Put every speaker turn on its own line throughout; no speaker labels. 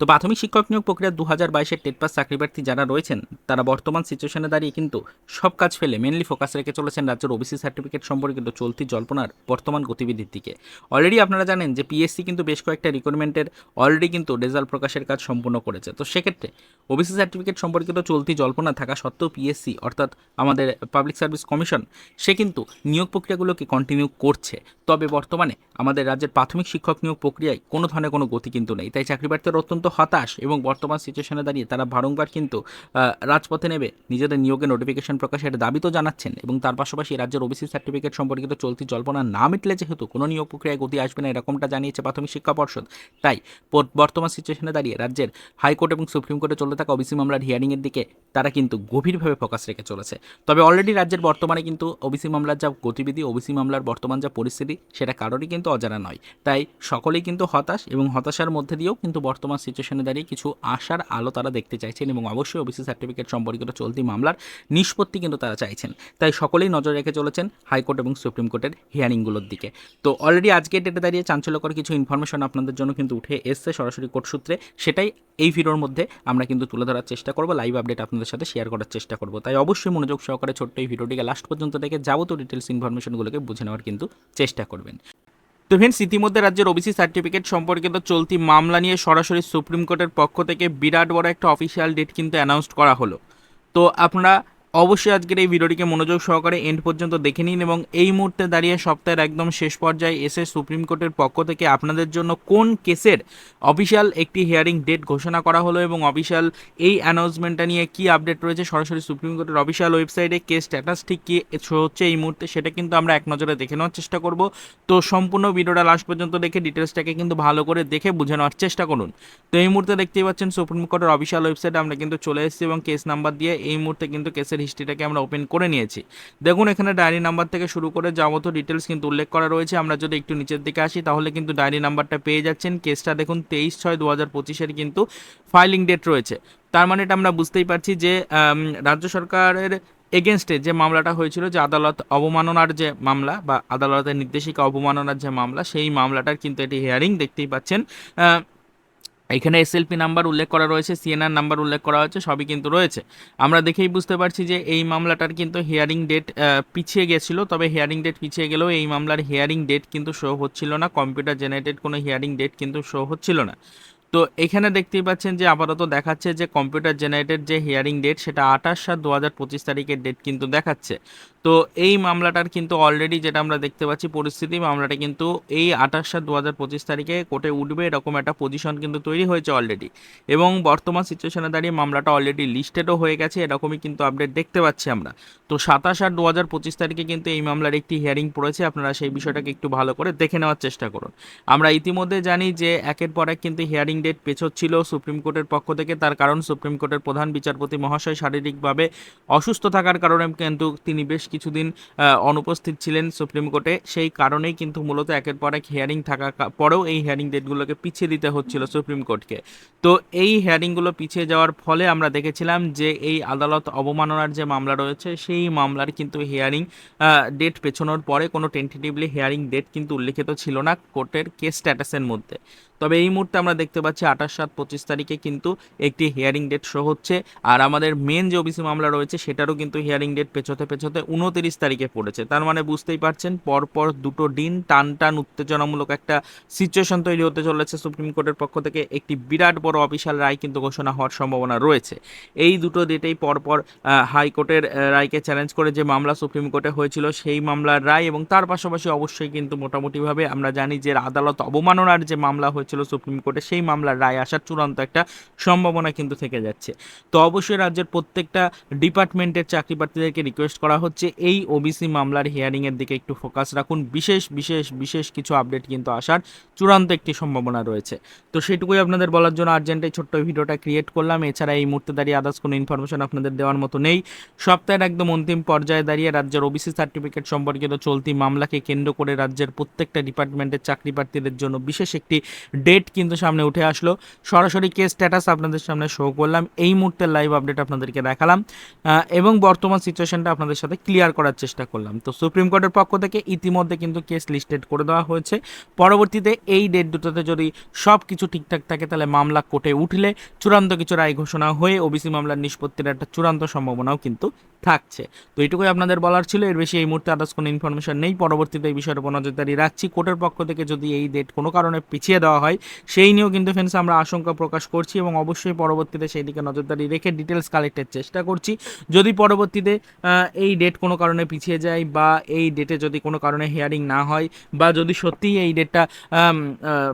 তো প্রাথমিক শিক্ষক নিয়োগ প্রক্রিয়া দু হাজার বাইশের টেট পাস চাকরি প্রার্থী যারা রয়েছেন, তারা বর্তমান সিচুয়েশনে দাঁড়িয়ে কিন্তু সব কাজ ফেলে। মেনলি ফোকাস রেখে চলেছেন রাজ্যের ওবিসি সার্টিফিকেট সম্পর্কিত চলতি জল্পনার বর্তমান গতিবিধির দিকে। অলরেডি আপনারা জানেন যে পিএসসি কিন্তু বেশ কয়েকটা রিক্রুটমেন্টের অলরেডি কিন্তু রেজাল্ট প্রকাশের কাজ সম্পূর্ণ করেছে। তো সেক্ষেত্রে ওবিসি সার্টিফিকেট সম্পর্কিত চলতি জল্পনা থাকা সত্ত্বেও পিএসসি অর্থাৎ আমাদের পাবলিক সার্ভিস কমিশন সে কিন্তু নিয়োগ প্রক্রিয়াগুলোকে কন্টিনিউ করছে। তবে বর্তমানে আমাদের রাজ্যের প্রাথমিক শিক্ষক নিয়োগ প্রক্রিয়ায় কোনো ধরনের কোনো গতি কিন্তু নেই। তাই চাকরি প্রার্থীরা অত্যন্ত হতাশ এবং বর্তমান সিচুয়েশনে দাঁড়িয়ে তারা বারংবার কিন্তু রাজপথে নেবে। নিজেদের নিয়োগের নোটিফিকেশন প্রকাশের দাবি তো জানাচ্ছেন এবং তার পাশাপাশি রাজ্যের ওবিসি সার্টিফিকেট সম্পর্কিত চলতি জল্পনা না মিটলে যেহেতু কোনো নিয়োগ প্রক্রিয়ায় গতি আসবে না এরকমটা জানিয়েছে প্রাথমিক শিক্ষা পর্ষদ। তাই বর্তমান সিচুয়েশনে দাঁড়িয়ে রাজ্যের হাইকোর্ট এবং সুপ্রিম কোর্টে চলতে থাকা ওবিসি মামলার হিয়ারিংয়ের দিকে তারা কিন্তু গভীরভাবে ফোকাস রেখে চলেছে। তবে অলরেডি রাজ্যের বর্তমানে কিন্তু ওবিসি মামলার যা গতিবিধি ওবিসি মামলার বর্তমান যা পরিস্থিতি, সেটা কারোরই কিন্তু অজানা নয়। তাই সকলেই কিন্তু হতাশ এবং হতাশার মধ্যে দিয়েও কিন্তু বর্তমান সিচুয়েশনে দাঁড়িয়ে কিছু আশার আলো তারা দেখতে চাইছেন এবং অবশ্যই ওবিসি সার্টিফিকেট সম্পর্কিত চলতি মামলার নিষ্পত্তি কিন্তু তারা চাইছেন। তাই সকলেই নজর রেখে চলেছেন হাইকোর্ট এবং সুপ্রিম কোর্টের হিয়ারিংগুলোর দিকে। তো অলরেডি আজকে ডেটে দাঁড়িয়ে চাঞ্চল্যকর কিছু ইনফরমেশন আপনাদের জন্য কিন্তু উঠে এসছে সরাসরি কোর্ট সূত্রে। সেটাই এই ভিডিওর মধ্যে আমরা কিন্তু তুলে ধরার চেষ্টা করব লাইভ আপডেট আপনাদের সাথে শেয়ার করার চেষ্টা করব। তাই অবশ্যই মনোযোগ সহকারে ছোট্ট এই ভিডিওটিকে লাস্ট পর্যন্ত দেখে যাবতীয় ডিটেলস ইনফরমেশনগুলোকে বুঝে নেওয়ার কিন্তু চেষ্টা করবেন। তো ফ্রেন্ডস ইতিমধ্যে রাজ্যের ওবিসি সার্টিফিকেট সম্পর্কিত চলতি মামলা নিয়ে সরাসরি সুপ্রিম কোর্টের পক্ষ থেকে বিরাট বড় একটা অফিসিয়াল ডেট কিন্তু অ্যানাউন্সড করা হলো। তো আপনারা অবশ্যই আজকের এই ভিডিওটিকে মনোযোগ সহকারে এন্ড পর্যন্ত দেখে নিন এবং এই মুহূর্তে দাঁড়িয়ে সপ্তাহের একদম শেষ পর্যায়ে এসে সুপ্রিম কোর্টের পক্ষ থেকে আপনাদের জন্য কোন কেসের অফিসিয়াল একটি হিয়ারিং ডেট ঘোষণা করা হলো এবং অফিসিয়াল এই অ্যানাউন্সমেন্টটা নিয়ে কি আপডেট রয়েছে, সরাসরি সুপ্রিম কোর্টের অফিসিয়াল ওয়েবসাইটে কেস স্ট্যাটাস ঠিক কী হচ্ছে এই মুহূর্তে সেটা কিন্তু আমরা এক নজরে দেখে নেওয়ার চেষ্টা করব। তো সম্পূর্ণ ভিডিওটা লাস্ট পর্যন্ত দেখে ডিটেলসটাকে কিন্তু ভালো করে দেখে বুঝে নেওয়ার চেষ্টা করুন। তো এই মুহূর্তে দেখতেই পাচ্ছেন সুপ্রিম কোর্টের অফিসিয়াল ওয়েবসাইটে আমরা কিন্তু চলে এসেছি এবং কেস নাম্বার দিয়ে এই মুহূর্তে কিন্তু কেসের হিস্ট্রিটাকে আমরা ওপেন করে নিয়েছি। দেখুন, এখানে ডায়েরি নাম্বার থেকে শুরু করে যাবতীয় ডিটেলস কিন্তু উল্লেখ করা রয়েছে। আমরা যদি একটু নিচের দিকে আসি, তাহলে কিন্তু ডায়েরি নাম্বারটা পেয়ে যাচ্ছেন। কেসটা দেখুন, তেইশ ছয় দু হাজার পঁচিশের কিন্তু ফাইলিং ডেট রয়েছে। তার মানে এটা আমরা বুঝতেই পারছি যে রাজ্য সরকারের এগেনস্টে যে মামলাটা হয়েছিল, যে আদালত অবমাননার যে মামলা বা আদালতের নির্দেশিকা অবমাননার যে মামলা, সেই মামলাটার কিন্তু এটি হিয়ারিং দেখতেই পাচ্ছেন। এখানে এসএলপি নাম্বার উল্লেখ করা রয়েছে সিএনআর নাম্বার উল্লেখ করা হয়েছে, সবই কিন্তু রয়েছে। আমরা দেখেই বুঝতে পারছি যে এই মামলাটার কিন্তু হিয়ারিং ডেট পিছিয়ে গেছিল, তবে হিয়ারিং ডেট পিছিয়ে গেলেও এই মামলার হিয়ারিং ডেট কিন্তু শো হচ্ছিল না কম্পিউটার জেনারেটেড কোনো হিয়ারিং ডেট কিন্তু শো হচ্ছিল না। তো এখানে দেখতেই পাচ্ছেন যে আপাতত দেখাচ্ছে যে কম্পিউটার জেনারেটেড যে হিয়ারিং ডেট সেটা আঠাশ সাত দু হাজার পঁচিশ তারিখের ডেট কিন্তু দেখাচ্ছে। তো এই মামলাটার কিন্তু অলরেডি যেটা আমরা দেখতে পাচ্ছি পরিস্থিতি, মামলাটা কিন্তু এই আঠাশ সাত দু হাজার পঁচিশ তারিখে কোর্টে উঠবে, এরকম একটা পজিশন কিন্তু তৈরি হয়েছে অলরেডি এবং বর্তমান সিচুয়েশনে দাঁড়িয়ে মামলাটা অলরেডি লিস্টেডও হয়ে গেছে, এরকমই কিন্তু আপডেট দেখতে পাচ্ছি আমরা। তো সাতাশ আট দু হাজার পঁচিশ তারিখে কিন্তু এই মামলার একটি হিয়ারিং পড়েছে, আপনারা সেই বিষয়টাকে একটু ভালো করে দেখে নেওয়ার চেষ্টা করুন। আমরা ইতিমধ্যে জানি যে একের পর এক কিন্তু হিয়ারিং ডেট পেছোচ্ছিল সুপ্রিম কোর্টের পক্ষ থেকে, তার কারণ সুপ্রিম কোর্টের প্রধান বিচারপতি মহাশয় শারীরিকভাবে অসুস্থ থাকার কারণে কিন্তু তিনি বেশ কিছুদিন অনুপস্থিত ছিলেন সুপ্রিম কোর্টে। সেই কারণেই কিন্তু মূলত একের পর এক হিয়ারিং থাকা পরেও এই হিয়ারিং ডেটগুলোকে পিছিয়ে দিতে হচ্ছিল সুপ্রিম কোর্টকে। তো এই হিয়ারিংগুলো পিছিয়ে যাওয়ার ফলে আমরা দেখেছিলাম যে এই আদালত অবমাননার যে মামলা রয়েছে, সেই মামলার কিন্তু হিয়ারিং ডেট পেছনোর পরে কোনো টেন্টেটিভলি হিয়ারিং ডেট কিন্তু উল্লেখিত ছিল না কোর্টের কেস স্ট্যাটাসের মধ্যে। তবে এই মুহূর্তে আমরা দেখতে পাচ্ছি আঠাশ সাত পঁচিশ তারিখে কিন্তু একটি হিয়ারিং ডেট শো হচ্ছে। আর আমাদের মেন যে ওবিসি মামলা রয়েছে, সেটারও কিন্তু হিয়ারিং ডেট পেছোতে পেছোতে উনতিরিশ তারিখে পড়েছে। তার মানে বুঝতেই পারছেন, পরপর দুটো দিন টান টান উত্তেজনামূলক একটা সিচুয়েশন তৈরি হতে চলেছে সুপ্রিম কোর্টের পক্ষ থেকে। একটি বিরাট বড় অফিসিয়াল রায় কিন্তু ঘোষণা হওয়ার সম্ভাবনা রয়েছে। এই দুটো ডেটেই পরপর হাইকোর্টের রায়কে চ্যালেঞ্জ করে যে মামলা সুপ্রিম কোর্টে হয়েছিল, সেই মামলার রায় এবং তার পাশাপাশি অবশ্যই কিন্তু মোটামুটিভাবে আমরা জানি যে আদালত অবমাননার যে মামলা হয়েছিল সুপ্রিম কোর্টে সেই মামলার রায় আসার চূড়ান্ত একটা সম্ভাবনা কিন্তু থেকে যাচ্ছে। তো অবশ্যই রাজ্যের প্রত্যেকটা ডিপার্টমেন্টের চাকরি প্রার্থীদেরকে রিকোয়েস্ট করা হচ্ছে। এই ওবিসি মামলার হিয়ারিংয়ের দিকে একটু ফোকাস রাখুন। বিশেষ বিশেষ বিশেষ কিছু আপডেট কিন্তু আসার চূড়ান্ত একটি সম্ভাবনা রয়েছে। তো সেটুকুই আপনাদের বলার জন্য আর্জেন্ট ছোট্ট ভিডিওটা ক্রিয়েট করলাম। এছাড়া এই মুহূর্তে দাঁড়িয়ে আদার্স কোনো ইনফরমেশন আপনাদের দেওয়ার মতো নেই। সপ্তাহের একদম অন্তিম পর্যায়ে দাঁড়িয়ে রাজ্যের ওবিসি সার্টিফিকেট সম্পর্কিত চলতি মামলাকে কেন্দ্র করে রাজ্যের প্রত্যেকটা ডিপার্টমেন্টের চাকরি প্রার্থীদের জন্য বিশেষ একটি ডেট কিন্তু সামনে উঠে আসলো। সরাসরি কেস স্ট্যাটাস আপনাদের সামনে শো করলাম। এই মুহূর্তের লাইভ আপডেট আপনাদেরকে দেখালাম। এবং বর্তমান সিচুয়েশনটা আপনাদের সাথে ক্লিয়ার ক্লিয়ার করার চেষ্টা করলাম। তো সুপ্রিম কোর্টের পক্ষ থেকে ইতিমধ্যে কিন্তু কেস লিস্টেড করে দেওয়া হয়েছে। পরবর্তীতে এই ডেট দুটোতে যদি সব কিছু ঠিকঠাক থাকে, তাহলে মামলা কোর্টে উঠলে চূড়ান্ত কিছু রায় ঘোষণা হয়ে ওবিসি মামলার নিষ্পত্তির একটা চূড়ান্ত সম্ভাবনাও কিন্তু থাকছে। তো এইটুকুই আপনাদের বলার ছিল, এর বেশি এই মুহূর্তে আদার্স কোনো ইনফরমেশন নেই। পরবর্তীতে এই বিষয়ের উপর নজরদারি রাখছি। কোর্টের পক্ষ থেকে যদি এই ডেট কোনো কারণে পিছিয়ে দেওয়া হয়, সেই নিয়েও কিন্তু ফ্রেন্ডস আমরা আশঙ্কা প্রকাশ করছি এবং অবশ্যই পরবর্তীতে সেই দিকে নজরদারি রেখে ডিটেলস কালেক্টের চেষ্টা করছি। যদি পরবর্তীতে এই ডেট কোনো কারণে পিছিয়ে যায় বা এই ডেটে যদি কোনো কারণে হিয়ারিং না হয় বা যদি সত্যিই এই ডেটটা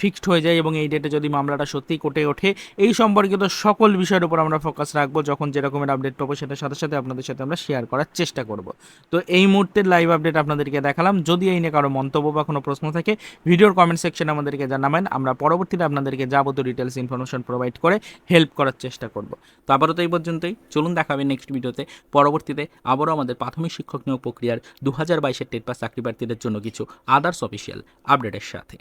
ফিক্সড হয়ে যায় এবং এই ডেটে যদি মামলাটা সত্যিই কোর্টে ওঠে, এই সম্পর্কিত সকল বিষয়ের উপর আমরা ফোকাস রাখব যখন যেরকমের আপডেট পাবো সেটার সাথে সাথে আপনাদের সাথে আমরা শেয়ার করার চেষ্টা করব। তো এই মুহূর্তের লাইভ আপডেট আপনাদেরকে দেখালাম। যদি এই নিয়ে কারও মন্তব্য বা কোনো প্রশ্ন থাকে ভিডিওর কমেন্ট সেকশনে আমাদেরকে জানাবেন। আমরা পরবর্তীতে আপনাদেরকে যাবতীয় ডিটেলস ইনফরমেশন প্রোভাইড করে হেল্প করার চেষ্টা করব। তো আপাতত এই পর্যন্তই। চলুন দেখাবেন নেক্সট ভিডিওতে পরবর্তীতে আবারও আমাদের প্রাথমিক শিক্ষক নিয়োগ প্রক্রিয়ার দু হাজার বাইশের টেট পাস চাকরি প্রার্থীদের জন্য কিছু আদার্স অফিসিয়াল আপডেটের সাথে।